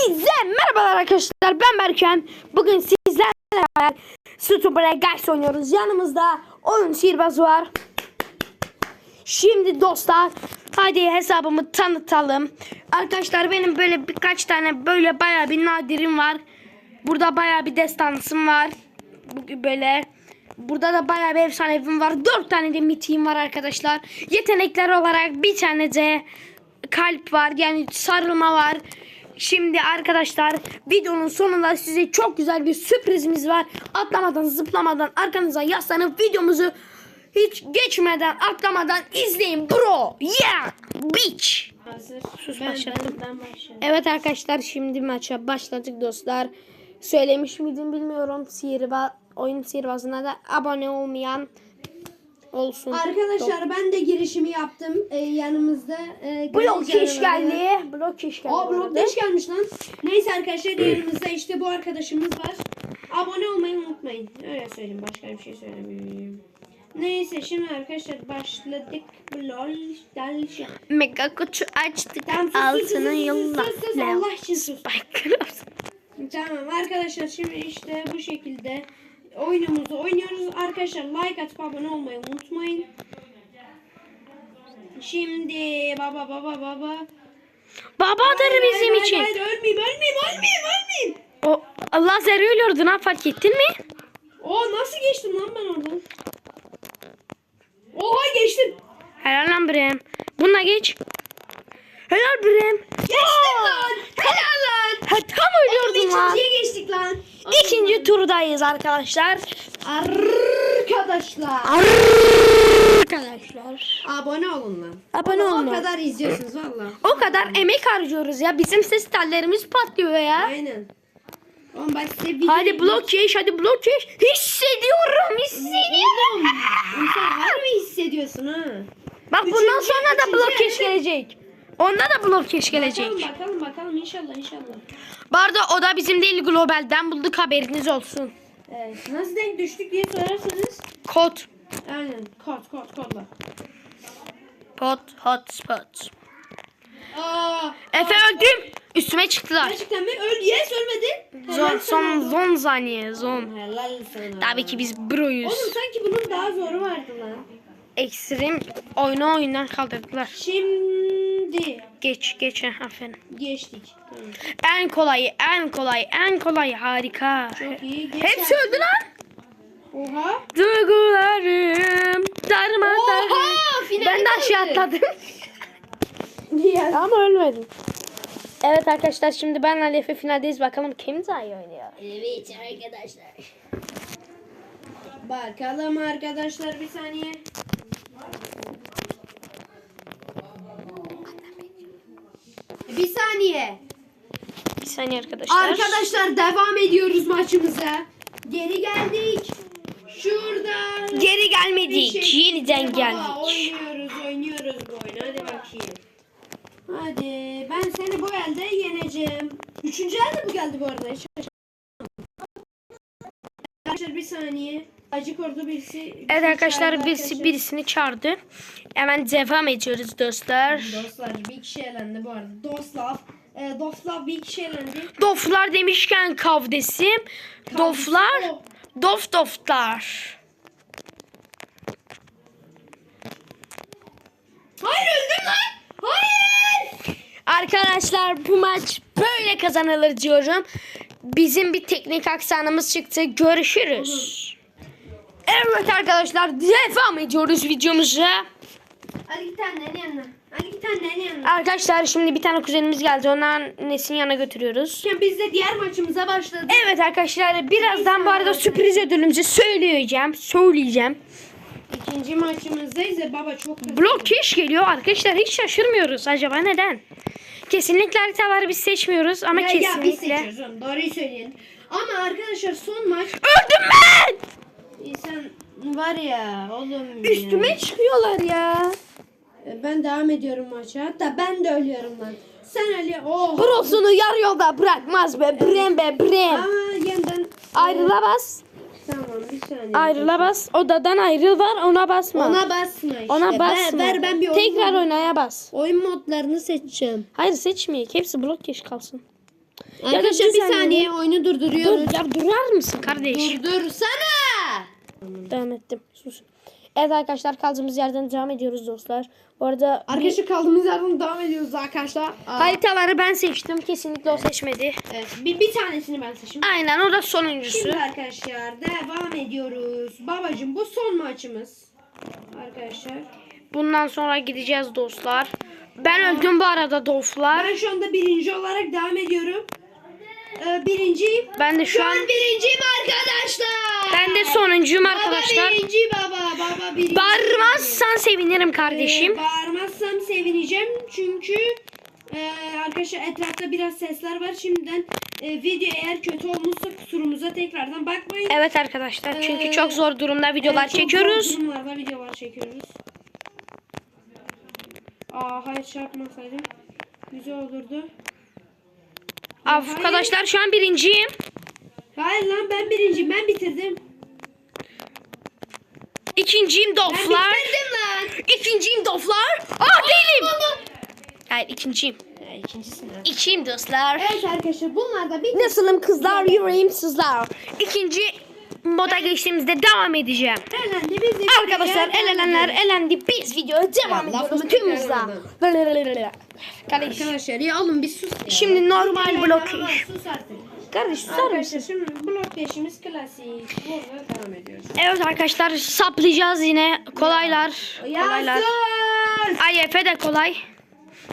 Hepinize merhabalar arkadaşlar. Ben Berken. Bugün sizlerle beraber Super Guys oynuyoruz. Yanımızda oyun sihirbazı var. Şimdi dostlar hadi hesabımı tanıtalım. Arkadaşlar benim böyle birkaç tane böyle baya bir nadirim var. Burada baya bir destansım var. Böyle Burada da bayağı bir efsanevim var. Dört tane de mitiğim var arkadaşlar. Yetenekler olarak bir tane de kalp var. Yani sarılma var. Şimdi arkadaşlar videonun sonunda size çok güzel bir sürprizimiz var. Atlamadan zıplamadan arkanıza yaslanıp videomuzu hiç geçmeden atlamadan izleyin bro. Yeah bitch. Hazır. Sus, ben, başlattım. ben, ben başladım. Evet arkadaşlar şimdi maça başladık dostlar. Söylemiş miydim bilmiyorum. Sihirbaz, oyun sihirbazına da abone olmayan olsun. Arkadaşlar ben de girişimi yaptım. Ee, yanımızda e, Blok iş geldi. Blok iş geldi. Aa blok iş gelmiş lan. Neyse arkadaşlar yanımızda işte bu arkadaşımız var. Abone olmayı unutmayın. Öyle söyleyeyim başka bir şey söylemiyorum. Neyse şimdi arkadaşlar başladık. Dalış. Mega kutu açtık. Sus, yolla. Allah için sus. Tamam arkadaşlar şimdi işte bu şekilde oyunumuzu oynuyoruz. Arkadaşlar like atıp abone olmayı unutmayın. Şimdi baba baba baba. Babadır bizim Hayır, için. Hayır, hayır ölmeyeyim ölmeyeyim ölmeyeyim ölmeyeyim. O lazer ölüyordu ne fark ettin mi? Oo nasıl geçtim lan ben oradan? Oha geçtim. Helal lan Brem. Bununla geç. Helal Brem. Geçtim lan. Helal lan. Ha, tam ölüyordum lan. İkinciye geçtik lan. İkinci turdayız arkadaşlar. Arkadaşlar. Arkadaşlar. Abone olun lan. Abone O olun. kadar izliyorsunuz valla. O kadar emek harcıyoruz ya. Bizim ses tellerimiz patlıyor ya. Aynen. Oğlum bak size bir Hadi blok yeş, hadi blok yeş. Hissediyorum, hissediyorum. İnsan harbi hissediyorsun ha. Bak bundan Üçüncü- sonra da blok elde- gelecek. Onda da blok keş gelecek. Bakalım bakalım bakalım inşallah inşallah. Bu arada o da bizim değil globalden bulduk haberiniz olsun. Evet. Nasıl denk düştük diye sorarsanız. Kod. Aynen kod kod kodla. Pot, hotspot. Aa, Efe öldüm. Üstüme çıktılar. gerçekten mi? Öl yes ölmedi. Zon, Helal son, zon saniye, zon. Helal sana. Tabii ki biz broyuz. Oğlum sanki bunun daha zoru vardı lan. Ekstrem oyunu oyundan kaldırdılar. Şimdi Geç, geç. heh, Aferin. geçtik. Tamam. En kolayı, en kolay, en kolay. Harika. Çok iyi. Geç Hepsi öldü lan. Oha. Duygularım. Oha, finale Ben de aşağı atladım. Ama ölmedim. Evet arkadaşlar şimdi ben Ali Efe finaldeyiz. Bakalım kim daha iyi oynuyor. Evet arkadaşlar. Bakalım arkadaşlar bir saniye. Bir saniye. Bir saniye arkadaşlar. Arkadaşlar devam ediyoruz maçımıza. Geri geldik. Şurada. Geri gelmedik. Şey- Yeniden Baba, geldik. Oynuyoruz oynuyoruz bu oyunu. Hadi bakayım. Hadi ben seni bu elde yeneceğim. Üçüncü elde bu geldi bu arada. Arkadaşlar bir saniye. Acık orada birisi. Evet arkadaşlar birisi birisini çağırdı. Hemen devam ediyoruz dostlar. Dostlar bir kişi elendi bu arada. Doslav. E, Doslav bir kişi elendi. Doflar demişken kavdesim. Doflar. Oh. Dof doflar. Hayır öldüm lan. Hayır. Arkadaşlar bu maç böyle kazanılır diyorum. Bizim bir teknik aksanımız çıktı. Görüşürüz. Evet arkadaşlar devam ediyoruz videomuza. Hadi git annenin yanına. Hadi git annenin yanına. Arkadaşlar şimdi bir tane kuzenimiz geldi. Onu annesinin yanına götürüyoruz. Şimdi biz de diğer maçımıza başladık. Evet arkadaşlar birazdan bu arada sürpriz ödülümüzü söyleyeceğim. Söyleyeceğim. İkinci maçımızdayız ya baba çok hızlı. Blok keş geliyor arkadaşlar hiç şaşırmıyoruz. Acaba neden? Kesinlikle haritaları biz seçmiyoruz ama Ya, ya biz kesinlikle. seçiyoruz oğlum doğruyu söyleyin. Ama arkadaşlar son maç Öldüm ben! İnsan var ya oğlum Üstüme ya. çıkıyorlar ya. E, Ben devam ediyorum maça. Hatta ben de ölüyorum lan. Sen Ali oh. Brosunu yarı yolda bırakmaz be. Brem be brem. Ama yeniden Ayrılamaz. Tamam bir saniye. Ayrılamaz. Odadan ayrıl var ona basma. Ona basma işte. Ona Ver- basma. Ver, ben bir oyun, Tekrar mod- oynaya bas. oyun modlarını seçeceğim. Hayır seçmeyek. Hepsi blok keş kalsın. Arkadaşlar bir sen saniye oyunu durduruyoruz. Dur, ya durar mısın kardeş? Durdursana. Devam ettim. Sus. Evet arkadaşlar kaldığımız yerden devam ediyoruz dostlar. Bu arada Arkadaşlar kaldığımız yerden devam ediyoruz arkadaşlar. Aa, haritaları ben seçtim. Kesinlikle o seçmedi. evet, bir, bir tanesini ben seçeyim. Aynen o da sonuncusu. Şimdi arkadaşlar devam ediyoruz. Babacım bu son maçımız. Arkadaşlar. Bundan sonra gideceğiz dostlar. Ben öldüm bu arada dostlar. Ben şu anda birinci olarak devam ediyorum. Ee, birinciyim. Ben de şu an birinciyim arkadaşlar. ben de sonuncuyum Baba arkadaşlar. birinci baba. Baba birinci. Bağırmazsan sevinirim kardeşim. Ee, bağırmazsam sevineceğim çünkü e, arkadaşlar etrafta biraz sesler var. Şimdiden e, video eğer kötü olmuşsa kusurumuza tekrardan bakmayın. Evet arkadaşlar çünkü Ee, çok zor durumda videolar Evet, çok çekiyoruz. zor durumlarda videolar çekiyoruz. Aa hayır çarpmasaydım. Güzel olurdu. Arkadaşlar şu an birinciyim. Hayır lan ben birinciyim ben bitirdim. İkinciyim Ben dostlar. bitirdim lan. İkinciyim dostlar. Aa değilim. Hayır ikinciyim. Ya, ikincisin lan. İkiyim dostlar. Evet arkadaşlar bunlar da bir Nasılım kızlar yüreğim sızlar. İkinci moda geçtiğimizde devam edeceğim. elendi biz Arkadaşlar elenenler elendi. Biz videoya devam Ya, lafımı ediyoruz tüm tekrar hızla. Kardeş. Arkadaşlar ya oğlum bir sus ya. Şimdi normal blok iş. Sus artık. Kardeş susar Arkadaşlar mısın? şimdi blok peşimiz klasik. Burada devam ediyoruz. Evet arkadaşlar saplayacağız yine. Kolaylar. Kolaylar. Yazdır. Ay Efe de kolay.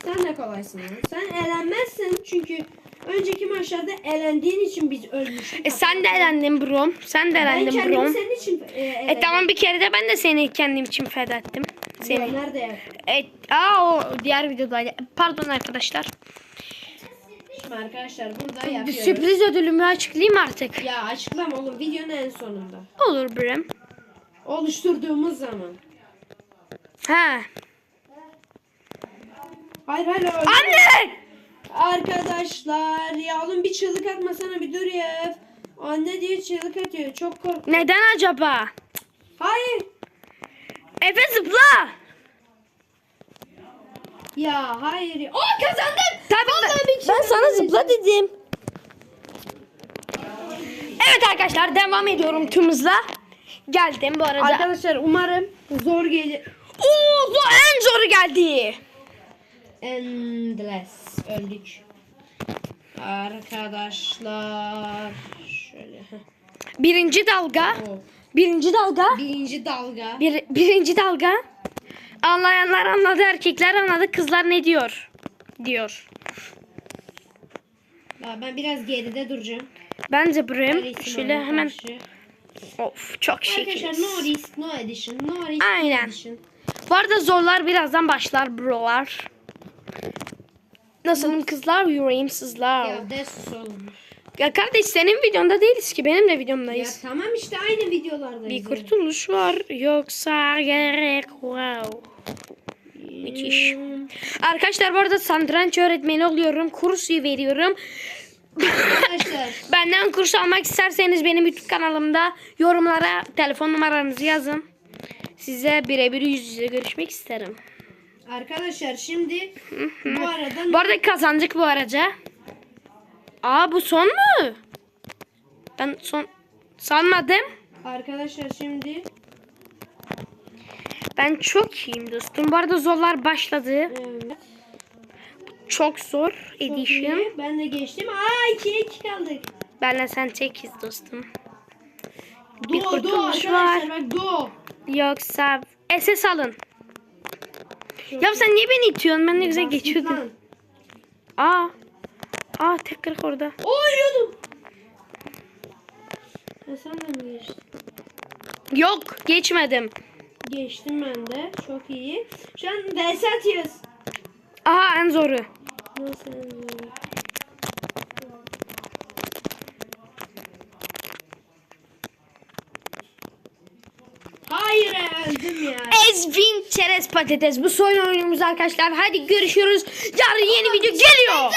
Sen de kolaysın. Sen elenmezsin çünkü önceki maçlarda elendiğin için biz ölmüştük. E sen de elendin bro. Sen de Ben elendin kendimi bro. senin için e, elendim. E tamam bir kere de ben de seni kendim için feda ettim. Seni. Nerede ya? E, aa o diğer videodaydı. Pardon arkadaşlar. Şimdi arkadaşlar burada yapıyoruz. Sürpriz ödülümü açıklayayım artık. Ya açıklama oğlum videonun en sonunda. Olur Brem. Oluşturduğumuz zaman. Ha. Hayır hayır öyle. Anne! Arkadaşlar ya oğlum bir çığlık atmasana bir dur ya. Anne diye çığlık atıyor. Çok kork. Neden acaba? Hayır. Efe zıpla. Ya hayır. ya. Aa kazandın. Tabii ben, ben sana zıpla dedim. Evet arkadaşlar devam ediyorum tüm hızla. Geldim bu arada. Arkadaşlar umarım zor gelir. Oo, bu en zoru geldi. Endless. Öldük. Arkadaşlar. Şöyle. Birinci dalga. Birinci dalga. Birinci dalga. Bir, birinci dalga. Anlayanlar anladı, erkekler anladı, kızlar ne diyor? Diyor. Ben biraz geride duracağım. Bence Her Brem ihtimale şöyle hemen karşı. of çok Arkadaşlar şekil. no risk no edition. No risk Aynen. edition. Bu arada zorlar birazdan başlar brolar. Nasılım kızlar? Yüreğim sızlar. Ya de sus oğlum. Ya kardeş senin videonda değiliz ki benim de Ya videomdayız. tamam işte aynı videolardayız. Bir kurtuluş var yoksa gerek wow. Müthiş. Arkadaşlar bu arada santranç öğretmeni oluyorum. Kurs veriyorum. Arkadaşlar Benden kurs almak isterseniz benim YouTube kanalımda yorumlara telefon numaranızı yazın. Size birebir yüz yüze görüşmek isterim. Arkadaşlar şimdi bu arada Bu arada kazandık bu araca. Aa bu son mu? Ben son sanmadım. arkadaşlar şimdi Ben çok iyiyim dostum. Bu arada zorlar başladı. evet, Çok zor çok edition. iyi. Ben de geçtim. Aa 2'ye 2 kaldık. Benle sen tekiz dostum. Bir Do do kurtuluş arkadaşlar bak do. Yoksa SS alın. Ya sen niye beni itiyorsun? Ben ne güzel geçiyordum. Aa. Aa tek kırık orada. Oo ölüyordum. Sen de mi geçtin? Yok geçmedim. Geçtim ben de. Çok iyi. Şu an vs atıyoruz. Aha en zoru. Nasıl? Hayır öldüm ya. Ezbin çerez patates. Bu son oyunumuz arkadaşlar. Hadi görüşürüz. Yarın yeni video geliyor.